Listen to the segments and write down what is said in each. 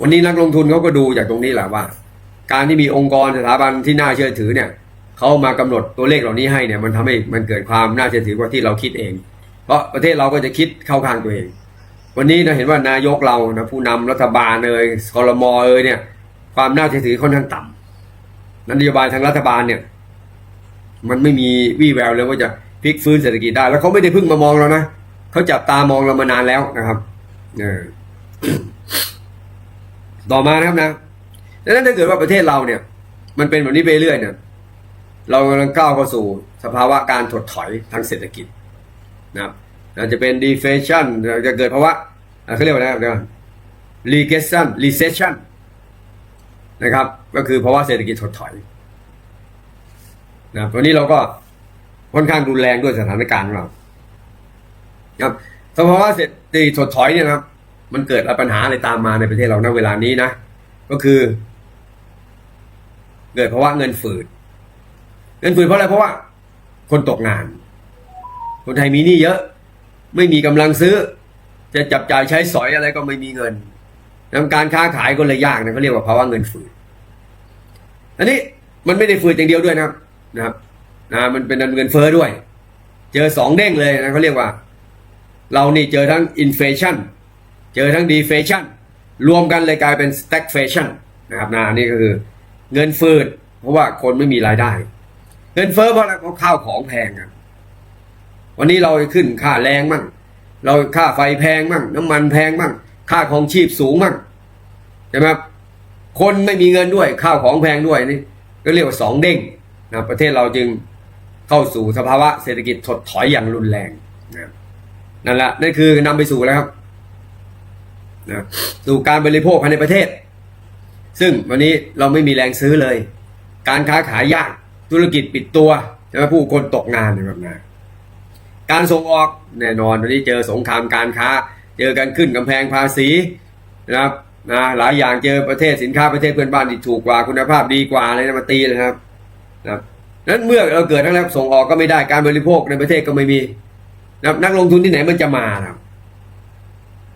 วันนี้นักลงทุนเขาก็ดูจากตรงนี้แหละว่า การที่มีองค์กรสถาบันที่น่าเชื่อถือเนี่ยเขามากำหนดตัวเลขเหล่านี้ให้เนี่ยมันทำให้มันเกิดความน่าเชื่อถือกว่าที่เราคิดเอง เพราะประเทศเราก็จะคิดเข้าข้างตัวเอง วันนี้นะเห็นว่านายกเรานะผู้นำรัฐบาลเอ่ยคอรมอเอยเนี่ย ความน่าเชื่อถือค่อนข้างต่ำนโยบายทางรัฐบาลเนี่ย มันไม่มีวี่แววเลยว่าจะพลิกฟื้นเศรษฐกิจได้ แล้วเขาไม่ได้พิ่งมามองเรานะเขาจับตามองเรามานานแล้วนะครับ เออ ต่อมานะครับนะดังนั้นถ้าเกิดว่าประเทศเราเนี่ย มันเป็นแบบนี้ไปเรื่อยเนี่ยเรากำลังก้าวเข้าสู่สภาวะการถดถอยทางเศรษฐกิจนะครับอาจจะเป็น deflation จะเกิดภาวะอะเขาเรียกว่าอะไรนะครับ regression recession นะครับ ก็คือภาวะเศรษฐกิจถดถอยนะครับวันนี้เราก็ค่อนข้างรุนแรงด้วยสถานการณ์ของเราครับสภาวะเศรษฐกิจถดถอยเนี่ยนะครับ มันเกิดปัญหาอะไรตามมาในประเทศเราณเวลานี้นะ ก็คือ เกิดภาะวะเงินฝืด เงินฝืดเพราะอะไรเพราะว่า คนตกงาน คนไทยมีหนี้เยอะ ไม่มีกำลังซื้อ จะจับจ่ายใช้สอยอะไรก็ไม่มีเงินทำการค้าขายก็เลยยากนะเขาเรียกว่าภาวะเงินฝืด อันนี้มันไม่ได้ฝืดอย่างเดียวด้วยนะครับ นะครับนะมันเป็นเงินเฟ้อด้วย เจอสองเด้งเลยนะเขาเรียกว่า เรานี่เจอทั้งอินเฟชัน เจอทั้งดีเฟชันรวมกันเลยกลายเป็นสแต็กเฟชันนะครับนะนี่ก็คือเงินฝืดเพราะว่าคนไม่มีรายได้ เงินเฟ้อเพราะอะไรเพราะข้าวของแพงอะวันนี้เราขึ้นค่าแรงมั่ง เราค่าไฟแพงมั่ง น้ำมันแพงมั่ง ค่าของชีพสูงมั่งใช่ไหมครับคนไม่มีเงินด้วยข้าวของแพงด้วยนี่ก็เรียกว่าสองเด้งนะประเทศเราจึงเข้าสู่สภาวะเศรษฐกิจถดถอยอย่างรุนแรงนะนั่นแหละนั่นคือนำไปสู่แล้วครับ นะสู่การบริโภคภายในประเทศ ซึ่งวันนี้เราไม่มีแรงซื้อเลย การค้าขายยากธุรกิจปิดตัวใช่ไหมผู้คนตกงานนะครับนะการส่งออกแน่นอนวันนี้เจอสงครามการค้า เจอกันขึ้นกำแพงภาษีนะครับนะหลายอย่างเจอประเทศสินค้าประเทศเพื่อนบ้านที่ถูกกว่าคุณภาพดีกว่าอะไรนะมาตีเลยนะครับนะนั้นเมื่อเราเกิดทั้งแล้วส่งออกก็ไม่ได้การบริโภคในประเทศก็ไม่มีนะนักลงทุนที่ไหนมันจะมาครับ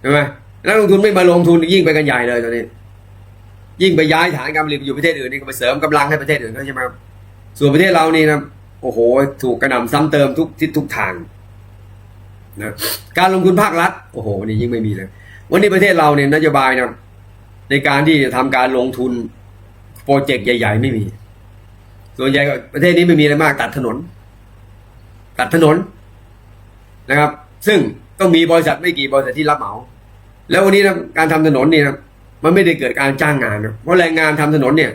ใช่ไหม นักลงทุนไม่มาลงทุนยิ่งไปกันใหญ่เลยตอนนี้ ยิ่งไปย้ายฐานการผลิตไปอยู่ประเทศอื่นนี่ก็ไปเสริมกำลังให้ประเทศอื่นเขาใช่ไหมครับส่วนประเทศเรานี่นะโอ้โห ถูกกระหน่ำซ้ำเติมทุกทิศทุกทางนะการลงทุนภาครัฐโอ้โหนี่ยิ่งไม่มีเลย วันนี้ประเทศเราเนี่ยนโยบายนะในการที่จะทำการลงทุนโปรเจกต์ใหญ่ ๆ ไม่มี ส่วนใหญ่ก็ประเทศนี้ไม่มีอะไรมากตัดถนน ตัดถนนนะครับ ซึ่งก็มีบริษัทไม่กี่บริษัทที่รับเหมา แล้ววันนี้นะการทำถนนเนี่ยมันไม่ได้เกิดการจ้างงานนะเพราะแรงงานทำถนนเนี่ย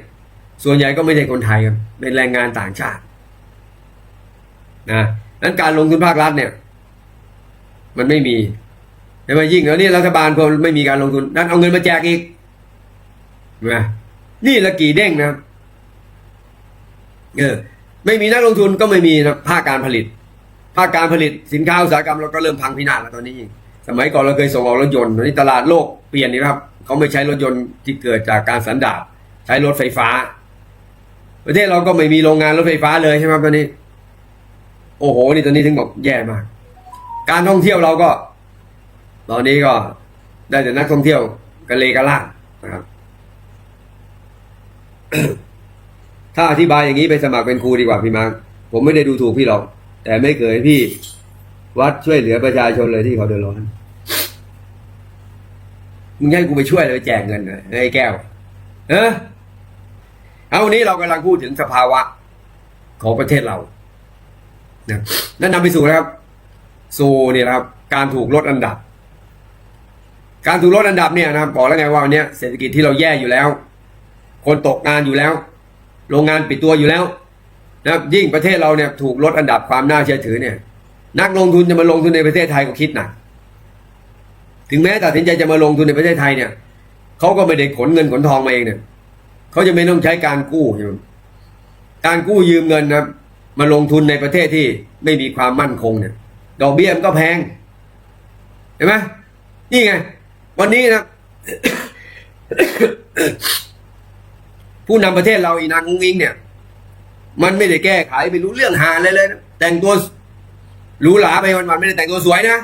ส่วนใหญ่ก็ไม่ใช่คนไทยครับเป็นแรงงานต่างชาตินะนั้นการลงทุนภาครัฐเนี่ย มันไม่มีใช่ไหมยิ่งแล้วนี่รัฐบาลพอไม่มีการลงทุนนั้นเอาเงินมาแจกอีกนไหมนี่ละกี่เด้งนะเออไม่มีนักลงทุนก็ไม่มีนะภาคการผลิต ภาคการผลิตสินค้าอุตสาหกรรมเราก็เริ่มพังพินาศแล้วตอนนี้ สมัยก่อนเราเคยส่งออกรถยนต์ตอนนี้ตลาดโลกเปลี่ยนนี่ครับเขาไม่ใช้รถยนต์ที่เกิดจากการสันดาปใช้รถไฟฟ้า ประเทศเราก็ไม่มีโรงงานรถไฟฟ้าเลยใช่ไหมครับตอนนี้ โอ้โห นี่ตอนนี้ถึงบอกแย่มาก การท่องเที่ยวเราก็ ตอนนี้ก็ได้แต่นักท่องเที่ยวกะเลกะล่างนะครับถ้าอธิบายอย่างนี้ไปสมัครเป็นครูดีกว่าพี่มาร์คผมไม่ได้ดูถูกพี่หรอก แต่ไม่เคยพี่ วัดช่วยเหลือประชาชนเลยที่เขาเดือดร้อนมึงให้กูไปช่วยเลยแจกเงินนะไอ้แก้ว เออเอาวันนี้เรากำลังพูดถึงสภาวะ ของประเทศเรานะนั่นนำไปสู่นะครับสู่เนี่ยครับ การถูกลดอันดับ การถูกลดอันดับเนี่ยนะครับบอกแล้วไงว่าวันเนี้ยเศรษฐกิจที่เราแย่อยู่แล้ว คนตกงานอยู่แล้ว โรงงานปิดตัวอยู่แล้ว นะยิ่งประเทศเราเนี่ยถูกลดอันดับความน่าเชื่อถือเนี่ย นักลงทุนจะมาลงทุนในประเทศไทยก็คิดหนักถึงแม้ตัดสินใจจะมาลงทุนในประเทศไทยเนี่ยเขาก็ไม่ได้ขนเงินขนทองมาเองเนี่ยเขาจะไม่ต้องใช้การกู้ใช่ไหมการกู้ยืมเงินนะมาลงทุนในประเทศที่ไม่มีความมั่นคงเนี่ย ดอกเบี้ยมันก็แพงเห็นไหมนี่ไง วันนี้นะผู้นำประเทศเราอีนางงุ้งอิงเนี่ย มันไม่ได้แก้ไขไม่รู้เรื่องหาอะไรเลยนะแต่งตัว หรูหราไปวันๆไม่ได้แต่งตัวสวยนะ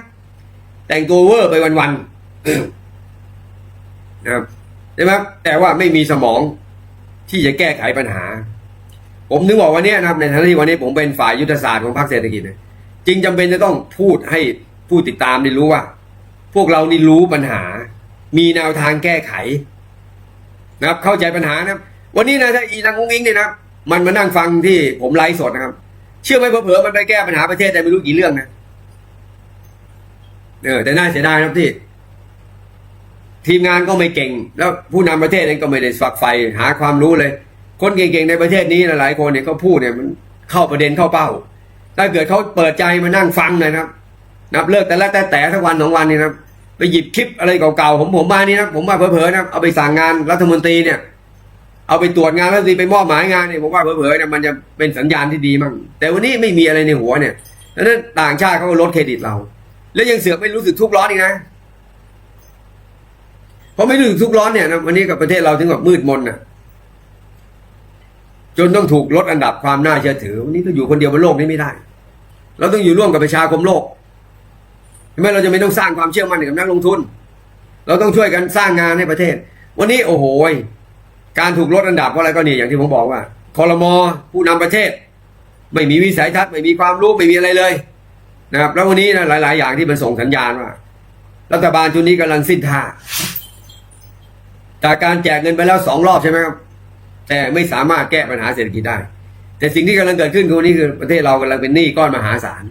แต่งตัวเวอร์ไปวันๆนะครับช่ไหมแต่ว่าไม่มีสมองที่จะแก้ไขปัญหา ผมนึกบอกวันนี้นะครับ ในฐานะที่วันนี้ผมเป็นฝ่ายยุทธศาสตร์ของพรรคเศรษฐกิจเนี่ยจึงจำเป็นจะต้องพูดให้ผู้ติดตามได้รู้ว่า พวกเรานี่รู้ปัญหา มีแนวทางแก้ไข นะครับ เข้าใจปัญหานะครับ วันนี้นะถ้าอีนางงงอิงเนี่ยนะครับมันมานั่งฟังที่ผมไลฟ์สดนะครับ เชื่อไหมเผลอมันไปแก้ปัญหาประเทศได้ไม่รู้กี่เรื่องนะเออแต่น่าเสียดายนะครับที่ ทีมงานก็ไม่เก่ง แล้วผู้นำประเทศเองก็ไม่ได้ฝักใฝ่หาความรู้เลย คนเก่งๆในประเทศนี้หลายคนเนี่ยก็พูดเนี่ยมันเข้าประเด็นเข้าเป้า ถ้าเกิดเขาเปิดใจมานั่งฟังนะครับ นับเลิกแต่ละแต่แต่ทั้งวันสองวันนี่นะไปหยิบคลิปอะไรเก่าๆผมผมมานี่นะผมว่าเผลอๆนะเอาไปสั่งงานรัฐมนตรีเนี่ย เอาไปตรวจงานรัฐมนตรีไปมอบหมายงานเนี่ยผมว่าเผลอๆเนี่ยมันจะเป็นสัญญาณที่ดีมั่งแต่วันนี้ไม่มีอะไรในหัวเนี่ยดังนั้นต่างชาติเขาก็ลดเครดิตเรา แล้วยังเสือกไม่รู้สึกทุกข์ร้อนอีกนะเพราะไม่รู้สึกทุกข์ร้อนเนี่ยนะวันนี้กับประเทศเราถึงแบบมืดมนน่ะ จนต้องถูกลดอันดับความน่าเชื่อถือวันนี้ก็อยู่คนเดียวบนโลกนี้ไม่ได้ เราต้องอยู่ร่วมกับประชาคมโลกใช่ไหมเราจะไม่ต้องสร้างความเชื่อมั่นกับนักลงทุน เราต้องช่วยกันสร้างงานให้ประเทศ วันนี้โอ้โห การถูกลดอันดับเพราะอะไรก็นี่อย่างที่ผมบอกว่าคอรมอผู้นำประเทศ ไม่มีวิสัยทัศน์ไม่มีความรู้ไม่มีอะไรเลยนะครับแล้ววันนี้นะหลาย ๆ อย่างที่มันส่งสัญญาณว่า รัฐบาลชุดนี้กำลังสิ้นท่าจากการแจกเงินไปแล้วสองรอบใช่ไหมครับแต่ไม่สามารถแก้ปัญหาเศรษฐกิจได้ แต่สิ่งที่กำลังเกิดขึ้นคือวันนี้คือประเทศเรากำลังเป็นหนี้ก้อนมหาศาล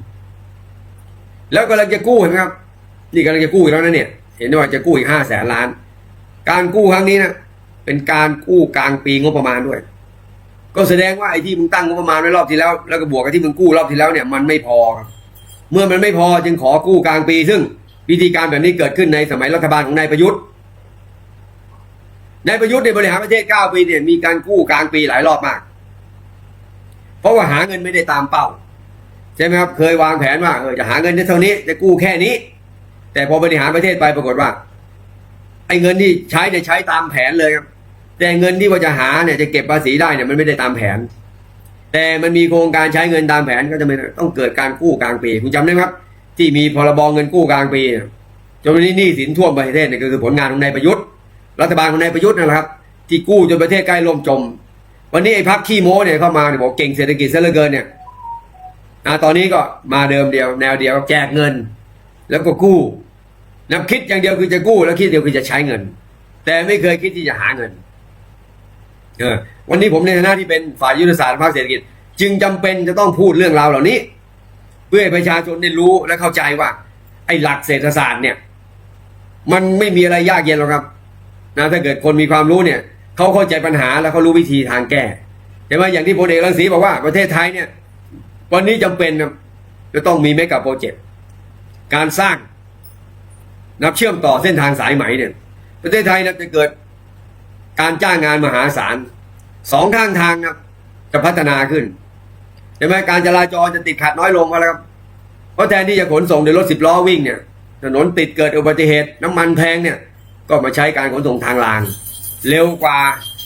แล้วกำลังจะกู้เห็นไหมครับนี่กำลังจะกู้อีกแล้วนะเนี่ย เห็นว่าจะกู้อีกห้าแสนล้าน การกู้ครั้งนี้นะ เป็นการกู้กลางปีงบประมาณด้วย ก็แสดงว่าไอ้ที่มึงตั้งงบประมาณไว้รอบที่แล้ว แล้วก็บวกกับที่มึงกู้รอบที่แล้วเนี่ยมันไม่พอครับเมื่อมันไม่พอจึงขอกู้กลางปี ซึ่งวิธีการแบบนี้เกิดขึ้นในสมัยรัฐบาลของนายประยุทธ์นายประยุทธ์ในบริหารประเทศเก้าปีเนี่ยมีการกู้กลางปีหลายรอบมาก เพราะว่าหาเงินไม่ได้ตามเป้า ใช่ไหมครับ เคยวางแผนว่าเออจะหาเงินได้เท่านี้ จะกู้แค่นี้ แต่พอบริหารประเทศไปปรากฏว่า ไอ้เงินที่ใช้เนี่ยใช้ตามแผนเลยครับ แต่เงินที่ว่าจะหาเนี่ยจะเก็บภาษีได้เนี่ยมันไม่ได้ตามแผน แต่มันมีโครงการใช้เงินตามแผนก็จะม่ต้องเกิดการกู้กลางปี คุณจำได้ไหมครับ ที่มีพรบเงินกู้กลางปีจนวันนี้หนี้สินท่วมประเทศเนี่ยก็คือผลงานของนายประยุทธ์ รัฐบาลของนายประยุทธ์นั่นแหละครับ ที่กู้จนประเทศใกล้ล่มจม วันนี้ไอ้พักขี้โม้เนี่ยเข้ามาเนี่ยบอกเก่งเศรษฐกิจซะเหลือเกินเนี่ยอ่าตอนนี้ก็มาเดิมเดียว แนวเดียวแจกเงิน แล้วก็กู้นับคิดอย่างเดียวคือจะกู้ แล้วคิดเดียวคือจะใช้เงิน แต่ไม่เคยคิดที่จะหาเงิน วันนี้ผมในฐานะที่เป็นฝ่ายยุทธศาสตร์ภาคเศรษฐกิจ จึงจำเป็นจะต้องพูดเรื่องราวเหล่านี้ เพื่อให้ประชาชนได้รู้และเข้าใจว่า ไอ้หลักเศรษฐศาสตร์เนี่ย มันไม่มีอะไรยากเย็นหรอกครับนะถ้าเกิดคนมีความรู้เนี่ยเขาเข้าใจปัญหาแล้วเขารู้วิธีทางแก้ใช่ไหมอย่างที่พลเอกรังสีบอกว่าประเทศไทยเนี่ย วันนี้จำเป็นนะจะต้องมีเมกะโปรเจกต์การสร้างนับเชื่อมต่อเส้นทางสายไหมเนี่ย ประเทศไทยนะจะเกิด การจ้างงานมหาศาลสองข้างทางนะจะพัฒนาขึ้นใช่ไหมการจราจรจะติดขัดน้อยลงมาแล้วครับเพราะแทนที่จะขนส่งโดยรถสิบล้อวิ่งเนี่ยถนนติดเกิดอุบัติเหตุ น้ำมันแพงเนี่ย ก็มาใช้การขนส่งทางราง เร็วกว่า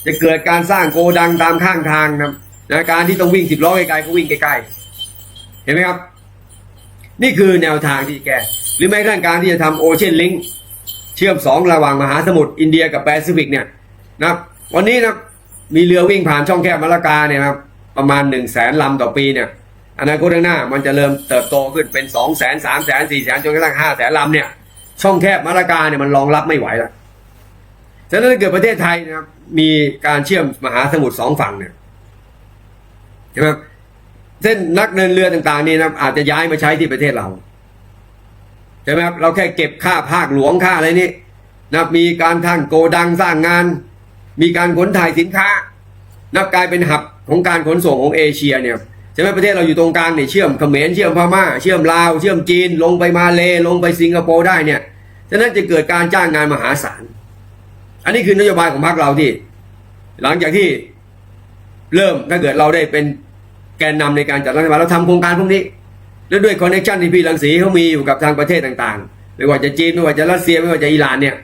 จะเกิดการสร้างโกดังตามข้างทางนะนะการที่ต้องวิ่งสิบล้อไกลๆก็วิ่งใกล้ๆเห็นไหมครับ นี่คือแนวทางที่แกหรือแม้กระทั่งการที่จะทำโอเชียนลิงเชื่อมสองระหว่างมหาสมุทรอินเดียกับแปซิฟิกเนี่ย นะครับ วันนี้นะมีเรือวิ่งผ่านช่องแคบมาลากาเนี่ยครับประมาณหนึ่งแสนลำต่อปีเนี่ยอนาคตข้างหน้ามันจะเริ่มเติบโตขึ้นเป็นสองแสนสามแสนสี่แสนจนกระทั่งห้าแสนลำเนี่ย ช่องแคบมาลากาเนี่ยมันรองรับไม่ไหวแล้วฉะนั้นถ้าเกิดประเทศไทยนะครับ มีการเชื่อมมหาสมุทรสองฝั่งเนี่ยใช่ไหมครับเส้นนักเดินเรือต่างๆนี่นะอาจจะย้ายมาใช้ที่ประเทศเราใช่ไหมครับเราแค่เก็บค่าภาคหลวงค่าอะไรนี่นะมีการทางโกดังสร้างงาน มีการขนถ่ายสินค้า นับกลายเป็นหับของการขนส่งของเอเชียเนี่ยใช่ไหมประเทศเราอยู่ตรงกลางเนี่ยเชื่อมเขมรเชื่อมพม่า เชื่อมลาว เชื่อมจีน ลงไปมาเลลงไปสิงคโปร์ได้เนี่ยฉะนั้นจะเกิดการจ้างงานมหาศาล อันนี้คือนโยบายของพรรคเราที่ หลังจากที่เริ่มถ้าเกิดเราได้เป็นแกนนำในการจัดรัฐบาลเราทำโครงการพวกนี้ แล้วด้วยคอนเนคชันที่พี่รังสีเขามีอยู่กับทางประเทศต่างๆ ไม่ว่าจะจีนไม่ว่าจะรัสเซียไม่ว่าจะอิหร่านเนี่ย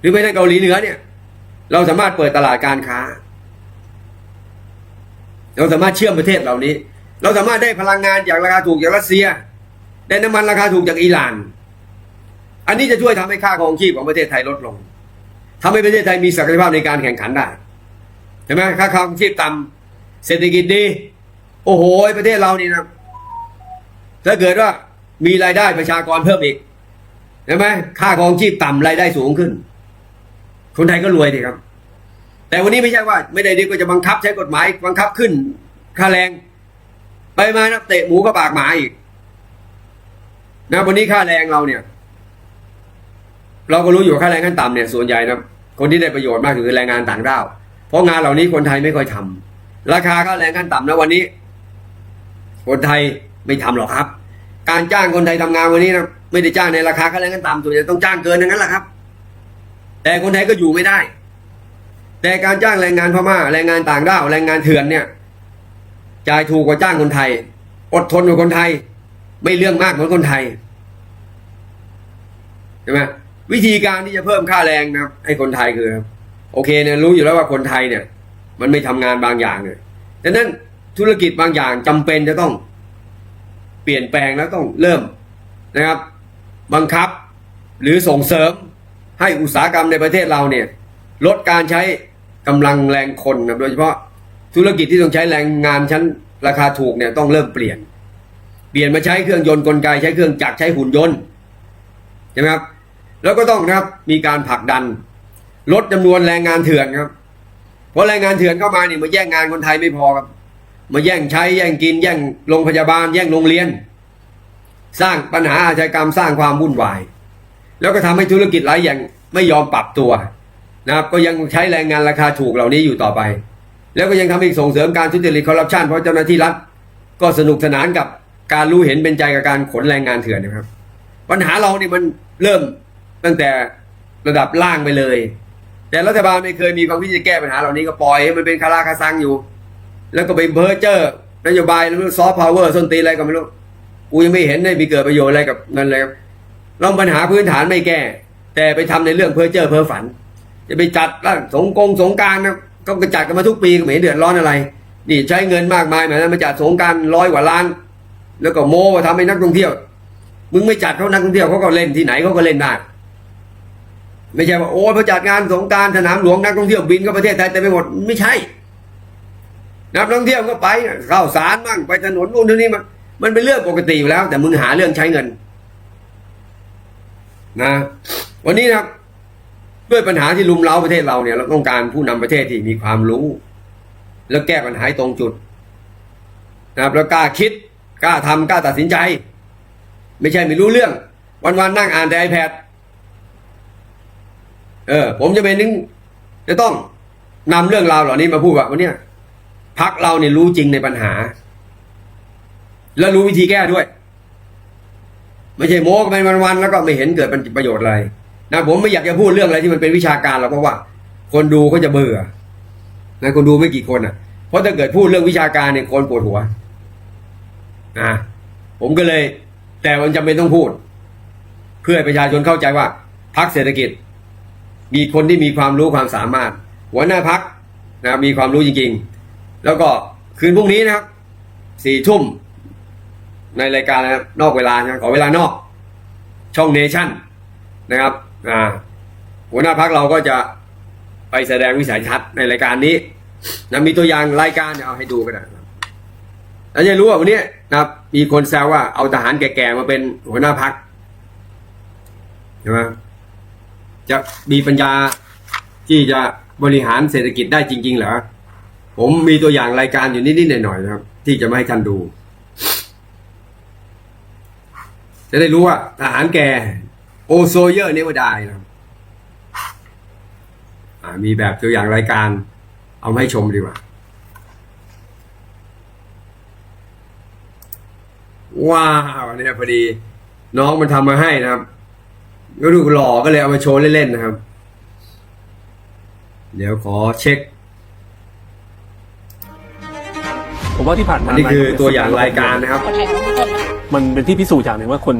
หรือไม่ใช่เกาหลีเหนือเนี่ย เราสามารถเปิดตลาดการค้า เราสามารถเชื่อมประเทศเหล่านี้ เราสามารถได้พลังงานจากราคาถูกจากรัสเซีย ได้น้ำมันราคาถูกจากอิหร่าน อันนี้จะช่วยทำให้ค่าครองชีพของประเทศไทยลดลงทำให้ประเทศไทยมีศักยภาพในการแข่งขันได้ใช่ไหมค่าครองชีพต่ำเศรษฐกิจดี โอ้โห ประเทศเรานี่นะถ้าเกิดว่ามีรายได้ประชากรเพิ่มอีกใช่ไหมค่าครองชีพต่ำรายได้สูงขึ้น คนไทยก็รวยดีครับ แต่วันนี้ไม่ใช่ว่า ไม่ได้ดีก็จะบังคับใช้กฎหมายบังคับขึ้นค่าแรง ไปมานะเตะหมูก็ปากหมาอีกนะวันนี้ค่าแรงเราเนี่ย เราก็รู้อยู่ค่าแรงขั้นต่ำเนี่ยส่วนใหญ่นะคนที่ได้ประโยชน์มากคือแรงงานต่างด้าวเพราะงานเหล่านี้คนไทยไม่ค่อยทำราคาค่าแรงขั้นต่ำนะวันนี้ คนไทยไม่ทำหรอกครับ การจ้างคนไทยทำงานวันนี้นะไม่ได้จ้างในราคาค่าแรงขั้นต่ำส่วนใหญ่ต้องจ้างเกินอย่างนั้นแหละครับ แต่คนไทยก็อยู่ไม่ได้ แต่การจ้างแรงงานพม่าแรงงานต่างด้าวแรงงานเถื่อนเนี่ยจ่ายถูกกว่าจ้างคนไทย อดทนกว่าคนไทย ไม่เรื่องมากเหมือนคนไทยใช่ไหมวิธีการที่จะเพิ่มค่าแรงนะครับให้คนไทยคือ โอเคเนี่ยรู้อยู่แล้วว่าคนไทยเนี่ย มันไม่ทำงานบางอย่างเนี่ยดังนั้นธุรกิจบางอย่างจำเป็นจะต้องเปลี่ยนแปลงแล้วต้องเริ่มนะครับ บังคับหรือส่งเสริม ให้อุตสาหกรรมในประเทศเราเนี่ยลดการใช้กำลังแรงคนนะโดยเฉพาะธุรกิจที่ต้องใช้แรงงานชั้นราคาถูกเนี่ยต้องเริ่มเปลี่ยน เปลี่ยนมาใช้เครื่องยนต์กลไกใช้เครื่องจักรใช้หุ่นยนต์ใช่ไหมครับแล้วก็ต้องนะครับมีการผลักดัน ลดจำนวนแรงงานเถื่อนครับ เพราะแรงงานเถื่อนเข้ามาเนี่ยมาแย่งงานคนไทยไม่พอครับ มาแย่งใช้แย่งกิน แย่งโรงพยาบาล แย่งโรงเรียน สร้างปัญหาอาชญากรรมสร้างความวุ่นวาย แล้วก็ทำให้ธุรกิจหลายอย่างไม่ยอมปรับตัวนะครับก็ยังใช้แรงงานราคาถูกเหล่านี้อยู่ต่อไป แล้วก็ยังทำให้ส่งเสริมการทุจริตคอร์รัปชันเพราะเจ้าหน้าที่รัฐก็สนุกสนานกับการรู้เห็นเป็นใจกับการขนแรงงานเถื่อนนะครับ ปัญหาเราเนี่ยมันเริ่มตั้งแต่ระดับล่างไปเลย แต่รัฐบาลไม่เคยมีความคิดจะแก้ปัญหาเหล่านี้ก็ปล่อยให้มันเป็นคาราคาซังอยู่ แล้วก็ไปเพ้อเจ้อนโยบายแล้วซอฟต์พาวเวอร์ส้นตีนอะไรก็ไม่รู้กูยังไม่เห็นได้มีเกิดประโยชน์อะไรกับนั่นเลยครับ เราปัญหาพื้นฐานไม่แก้ แต่ไปทำในเรื่องเพ้อเจ้อเพ้อฝัน จะไปจัดร่างสงกงสงการนะก็กระจัดกันมาทุกปีก็ไม่เห็นเดือดร้อนอะไร นี่ใช้เงินมากมายแหมือนมาจัดสงการร้อยกว่าล้าน แล้วก็โม้ว่าทำให้นักท่องเที่ยว มึงไม่จัดเขานักท่องเที่ยวเขาก็เล่นที่ไหนเขาก็เล่นได้ไม่ใช่ว่าโอ้พอจัดงานสงการสนามหลวงนักท่องเที่ยวบินเข้าประเทศไทยเต็มไปหมดไม่ใช่ นักท่องเที่ยวก็ไปเข้าสารมั่งไปถนนนู่นนี่มันมันเป็นเรื่องปกติอยู่แล้ว แต่มึงหาเรื่องใช้เงิน นะ วันนี้นะครับด้วยปัญหาที่ลุมเล้าประเทศเราเนี่ย เราต้องการผู้นำประเทศที่มีความรู้ แล้วแก้ปัญหาตรงจุด นะครับ แล้วกล้าคิดกล้าทำกล้าตัดสินใจ ไม่ใช่ไม่รู้เรื่อง วันๆนั่งอ่านแต่ iPad เออ ผมจะเป็นนึงจะต้องนำเรื่องราวเหล่านี้มาพูดว่าวันเนี้ยพักเราเนี่ยรู้จริงในปัญหา แล้วรู้วิธีแก้ด้วย ไม่ใช่โม้กันไปวันๆแล้วก็ไม่เห็นเกิดเป็นประโยชน์อะไรนะผมไม่อยากจะพูดเรื่องอะไรที่มันเป็นวิชาการหรอกเพราะว่า คนดูเขาจะเบื่อนะคนดูไม่กี่คนอะ เพราะถ้าเกิดพูดเรื่องวิชาการเนี่ยคนปวดหัวนะผมก็เลย แต่มันจำเป็นต้องพูด เพื่อให้ประชาชนเข้าใจว่าพักเศรษฐกิจ มีคนที่มีความรู้ความสามารถ หัวหน้าพักนะครับมีความรู้จริง ๆ แล้วก็คืนพรุ่งนี้นะครับสี่ทุ่ม ในรายการนะครับนอกเวลานะขอเวลานอก ช่องเนชั่นนะครับอ่าหัวหน้าพักเราก็จะไปแสดงวิสัยทัศน์ในรายการนี้นะมีตัวอย่างรายการเดี๋ยวเอาให้ดูกันนะครับแล้วจะรู้ว่าวันนี้นะครับ มีคนแซวว่าเอาทหารแก่ๆมาเป็นหัวหน้าพักใช่ไหมจะมีปัญญาที่จะบริหารเศรษฐกิจได้จริง ๆ เหรอผมมีตัวอย่างรายการอยู่นิดๆหน่อยๆนะครับ ที่จะมาให้ท่านดู จะได้รู้ว่าทหารแก่โอโซเยอร์เนวดายนะครับอ่ามีแบบตัวอย่างรายการ เอามาให้ชมดีกว่า ว้าวเนี่ยพอดีน้องมันทำมาให้นะครับก็ดูหล่อก็เลยเอามาโชว์เล่นๆนะครับ เดี๋ยวขอเช็ค ผมว่าที่ผ่านอัมานนี้คือตัวอย่างรายการนะครับ มันเป็นที่พิสูจน์อย่างหนึ่งว่าคน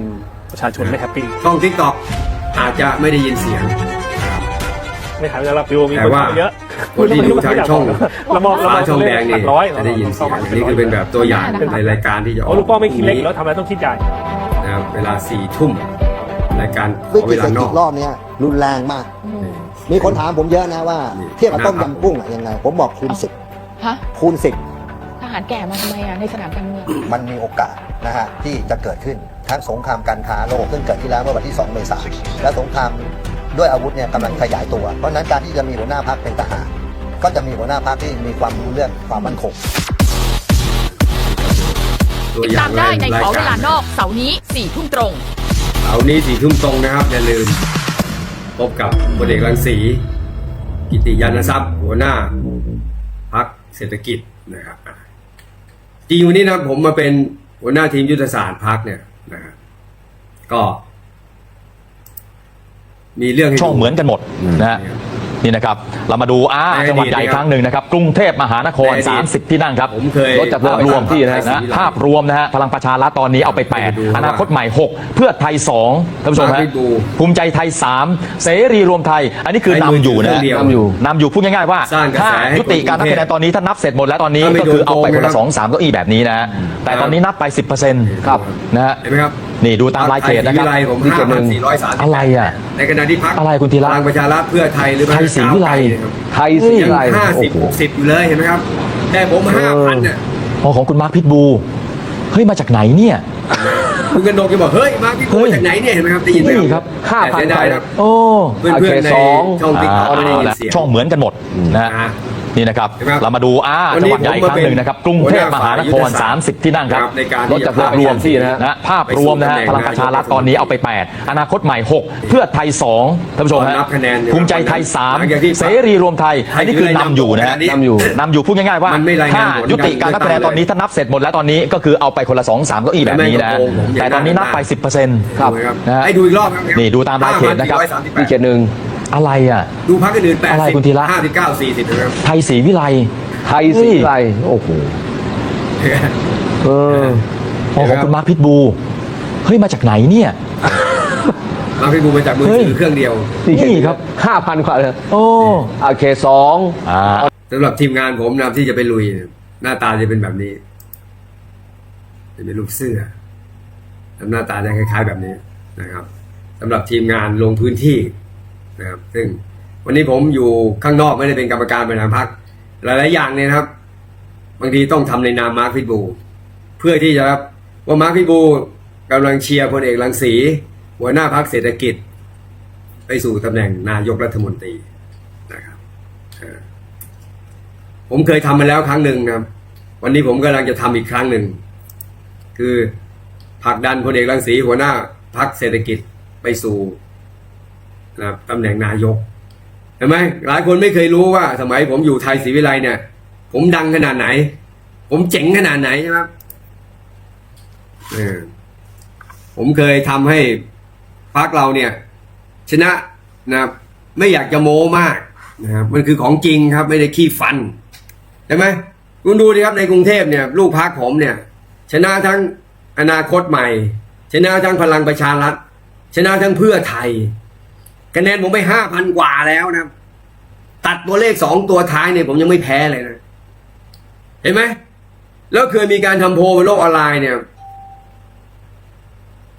ประชาชนไม่แฮปปี้ช่องทิกตอกอาจจะไม่ได้ยินเสียง ไม่ถามจะรับวิวมีแต่คนว่าดูเยอะคนที่ดูทางช่องเรามองเรามฟ้าองช่องแดงนี่หลักร้อยจะได้ยินเสียงอันนี้คือเป็นแบบตัวอย่างในรายการที่จะอเพอกราะลูกป้อไม่คิดเล็กอยู่แล้วทำอะไรต้องคิดใหญ่ นะครับเวลาสี่ทุ่มรายการขวิอกฤเวตเศรลาษฐนกิอจก รอบเนี้ยรุนแรงมาก มีคนถามผมเยอะนะว่า นี่ เทียบกับต้มนะครับยำกุ้งอะยังไง ผมบอกคูณสิบฮะคูณสิบทหารแก่มาทำไมอะในสนามการเมืองมันมีโอกาส นะฮะที่จะเกิดขึ้นทั้งสงครามการค้าโลกซึ่งเกิดที่แล้วเมื่อวันที่ 2 เมษายนและสงครามด้วยอาวุธเนี่ยกำลังขยายตัว เพราะฉะนั้นการที่จะมีหัวหน้าพรรคเป็นทหารก็จะมีหัวหน้าพรรคที่มีความรู้เรื่องความมั่นคงตัวติดอย่าตางมได้ในรยขอเวกลานอกเสาร์นี้4ทุ่มตรงเอานี้สี่ทุ่มตรงนะครับอย่าลืมพบกับพลเอกรังสีกิติยานทรัพย์ หัวหน้าพักเศรษฐกิจนะครับอะจริงวันนี้นะผมมาเป็น หัวหน้าทีมยุทธศาสตร์พักเนี่ยนะครับก็ มีเรื่องให้ช่องดู เหมือนกันหมดนะฮะนี่ นะครับ เรามาดูอ่าในอดีตจังหวัดใหญ่อีกครั้งหนึ่งนะครับ กรุงเทพมหานครในอดีต30 ที่นั่งครับผมเคยลดจากภาพรวมที่นะฮะนะภาพรวมนะฮะพลังประชารัฐตอนนี้เอาไปไปดู8อนาคตใหม่ 6 เพื่อไทย2ท่านผู้ชมมาฮะให้ดูภูมิใจไทย 3 เสรีรวมไทย อันนี้คือให้นำอยู่นะมือถือเครื่องเดียวนำอยู่นำอยู่พูดง่ายๆว่าสร้างกระแสถ้าให้ยุติการนับคนกรุงเทพคะแนนตอนนี้ถ้านับเสร็จหมดแล้วตอนนี้ถ้าไม่ก็คือเอาไปโดนโกงคนละนะครับสองสามเก้าอี้แบบนี้นะฮะแต่ตอนนี้นับไป 10%ครับนะฮะเห็นไหมครับนี่ดูตามรายเขตนะครับไทยศรีวิไลผมนี่เขตหนึ่ง5,430อะไรอะ ในขณะที่พักอะไรคุณธีระ พลังประชารัฐเพื่อไทยหรือไทยศรีวิไลไทยศรีวิไลห้าสิบหกสิบอยู่เลยเห็นไหมครับ แต่ผมห้าพันเนี่ยอ๋อของคุณมาร์คพิทบูเฮ้ยมาจากไหนเนี่ย คุณกนกจะบอกเฮ้ยมาพี่โก้เฮ้ยจากไหนเนี่ยเห็นไหมครับได้ยินไหมนี่ครับ แต่เสียดายครับโอ้ เพื่อนๆในช่องติ๊กต็อกไม่ได้ยินเสียง ช่องเหมือนกันหมดนะฮะอ่า นี่นะครับเห็นไหมครับ เรามาดูอ่าวันจังนี้หวัดใหญ่อีกครั้งหนึ่งนะครับ กรุงเทพมหานคร 30 ที่นั่งครับในการลดจากภาพรวมที่นะฮะนะภาพรวมนะฮะพลังประชารัฐตอนนี้เอาไป 8 อนาคตใหม่ 6 เพื่อไทย 2ท่านผู้ชมฮะนับคะแนนเนี่ยภูมิใจไทยหลังจากที่3เสรีรวมไทย อันนี้คือนำอยู่นะฮะนำอยู่นำอยู่พูดง่ายๆว่ามันไม่รายงานถ้าผลยุติการนับคะแนนตอนนี้ถ้านับเสร็จหมดแล้วตอนนี้ก็คือเอาไปคนละ 2 3เก้าอี้แบบนี้นะไม่ต้องโกงผมอย่างนั้นแต่ตอนนี้นับไป 10%ครับดูไหมครับนะฮะให้ดูอีกรอบครับนี่ดูตามรายเขตนะครับมีเขตหนึ่ง อะไรอะ ดูพักอื่นๆแปดอะไรสิบคุณธีระ ห้าสิบเก้าสี่สิบนะครับ ไทยศรีวิไลไทยสีไรโอ้โหเอออ๋อของคุณมาร์คพิทบู เฮ้ย มาจากไหนเนี่ย มาพี่บูมาจากมือเฮ้ย ถือเครื่องเดียวนี่ครับ ห้าพันกว่าเลยโอ้โอเคสอง อ่าสำหรับทีมงานผมนะที่จะไปลุยเนี่ยหน้าตาจะเป็นแบบนี้ จะเป็นรูปเสื้อหน้าตาจะคล้าย ๆ แบบนี้นะครับสำหรับทีมงานลงพื้นที่ นะครับ ซึ่งวันนี้ผมอยู่ข้างนอกไม่ได้เป็นกรรมการบริหารพักหลายๆอย่างเนี่ยนะครับ บางทีต้องทำในนามมาร์คพิบูเพื่อที่จะครับว่ามาร์คพิบูกำลังเชียร์พลเอกรังสีหัวหน้าพักเศรษฐกิจ ไปสู่ตำแหน่งนายกรัฐมนตรีนะครับผมเคยทำมาแล้วครั้งหนึ่งนะครับ วันนี้ผมกำลังจะทำอีกครั้งหนึ่ง คือผลักดันพลเอกรังสีหัวหน้าพักเศรษฐกิจไปสู่ นะครับตำแหน่งนายกเห็นไหมหลายคนไม่เคยรู้ว่า สมัยผมอยู่ไทยศรีวิไลเนี่ย ผมดังขนาดไหน ผมเจ๋งขนาดไหนใช่ไหมครับผมเคยทำให้พักเราเนี่ย ชนะนะครับไม่อยากจะโม้มากนะครับมันคือของจริงครับ ไม่ได้ขี้ฟันใช่ไหมคุณดูดิครับในกรุงเทพเนี่ย ลูกพักผมเนี่ย ชนะทั้งอนาคตใหม่ ชนะทั้งพลังประชารัฐชนะทั้งเพื่อไทย คะแนนผมไปห้าพันกว่าแล้วนะ ตัดตัวเลขสองตัวท้ายเนี่ยผมยังไม่แพ้เลยนะ เห็นไหมแล้วเคยมีการทำโพลบนโลกออนไลน์เนี่ย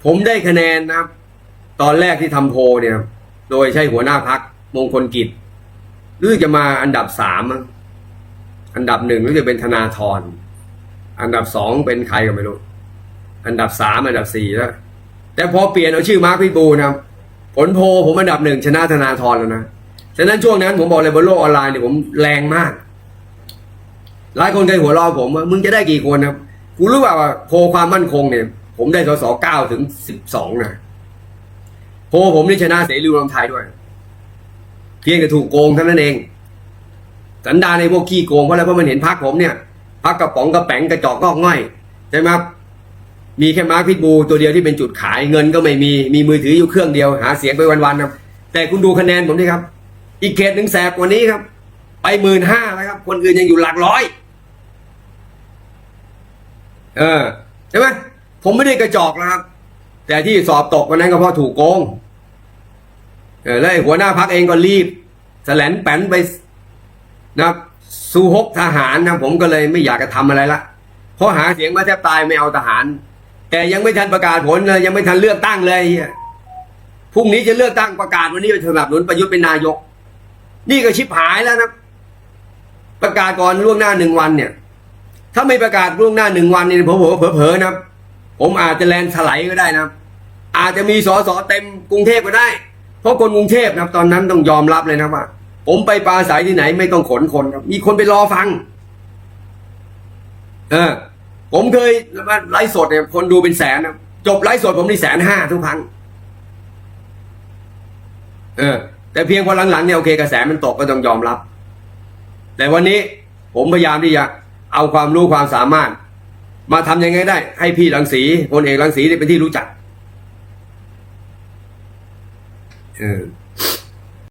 ผมได้คะแนนนะครับตอนแรกที่ทำโพลเนี่ย โดยใช่หัวหน้าพักมงคลกิจหรือจะมาอันดับสามอันดับหนึ่งหรือจะเป็นธนาธรอันดับสองเป็นใครก็ไม่รู้ อันดับสามอันดับสี่แล้วแต่พอเปลี่ยนเอาชื่อมาร์คพิบูลนะครับ ผลโพผมอันดับหนึ่งชนะธนาธรแล้วนะ ฉะนั้นช่วงนั้นผมบอกเลยบนโลกออนไลน์เนี่ยผมแรงมาก หลายคนเคยหัวเราะผมว่ามึงจะได้กี่คนครับกูรู้ว่าโพความมั่นคงเนี่ย ผมได้สสเก้าถึงสิบสองนะโพผมนี่ชนะเสรีรวมไทยด้วย เพียงแต่ถูกโกงเท่านั้นเอง สันดาในพวกขี้โกงเพราะอะไรเพราะมันเห็นพักผมเนี่ยพักกระป๋องกระแป๋งกระจอกงอกง่อยใช่ไหมครับ มีแค่มาร์คพิทบูตัวเดียวที่เป็นจุดขายเงินก็ไม่มีมีมือถืออยู่เครื่องเดียวหาเสียงไปวันๆครับ แต่คุณดูคะแนนผมดิครับ อีกเขตหนึ่งแสบกว่านี้ครับ ไปหมื่นห้าแล้วครับ คนอื่นยังอยู่หลักร้อย เออใช่ไหมผมไม่ได้กระจอกนะครับ แต่ที่สอบตกวันนั้นก็เพราะถูกโกงเออแล้วหัวหน้าพักเองก็รีบแสลนแป้นไปนะสู้ฮกทหารนะผมก็เลยไม่อยากจะทำอะไรละเพราะหาเสียงมาแทบตายไม่เอาทหาร แต่ยังไม่ทันประกาศผลเลยยังไม่ทันเลือกตั้งเลยพรุ่งนี้จะเลือกตั้งประกาศวันนี้จะสนับสนุนประยุทธ์เป็นนายก นี่ก็ชิบหายแล้วนะประกาศก่อนล่วงหน้าหนึ่งวันเนี่ย ถ้าไม่ประกาศล่วงหน้าหนึ่งวันเนี่ยผมผมเผลอๆนะผมอาจจะแลนสไลด์ก็ได้นะอาจจะมีสอสอเต็มกรุงเทพก็ได้ เพราะคนกรุงเทพนะตอนนั้นต้องยอมรับเลยนะว่า ผมไปปราศัยที่ไหนไม่ต้องขนคนครับมีคนไปรอฟัง เออ ผมเคยไลฟ์สดเนี่ยคนดูเป็นแสนนะจบไลฟ์สดผมนี่แสนห้าทุกครั้ง เออ แต่เพียงพอหลังๆเนี่ยโอเคกระแสมันตกก็ต้องยอมรับ แต่วันนี้ผมพยายามที่จะเอาความรู้ความสามารถ มาทำยังไงได้ ให้พี่รังสีพลเอกรังสีได้เป็นที่รู้จัก เออ